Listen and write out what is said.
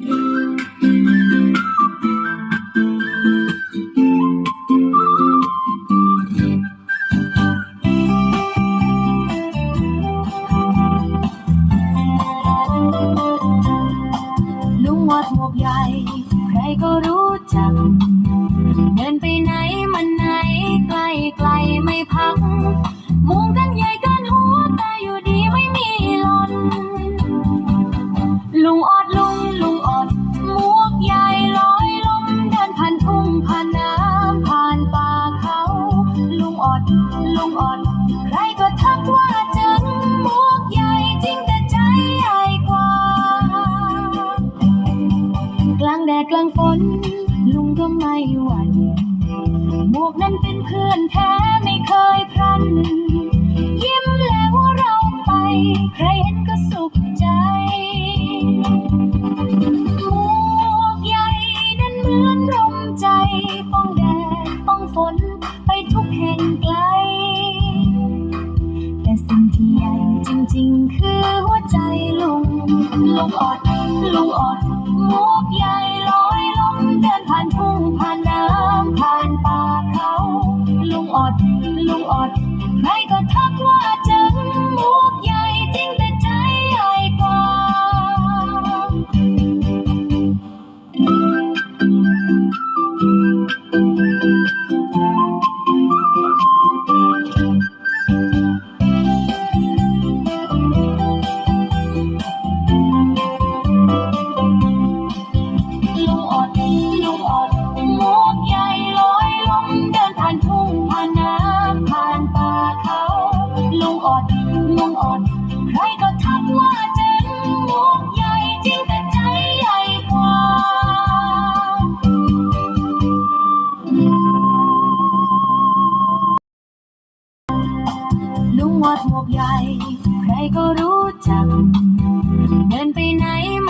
ลุงวัดหมวกใหญ่ ใครก็รู้จักเดิ ลุงออดลุงอน ใครก็ทักว่าเจังหมวกใหญ่จริงแต่ใจใหญ่กว่า กลางแดดกลางฝน ลุงก็ไม่หวั่นหมวกนั้นเป็นเพื่อนแท้ไม่เคยพลัน ลุงออดลุงออดมวกใหญ่ลอยลมเดินผ่านทุ่งผ่านน้ำผ่านป่าเขาลุงออดลุงออดใครก็ทักว่าจังมวกใหญ่จริงแต่ใจใหญ่กว่า กใหญ่ ใครก็รู้จัก เดินไปไหนมา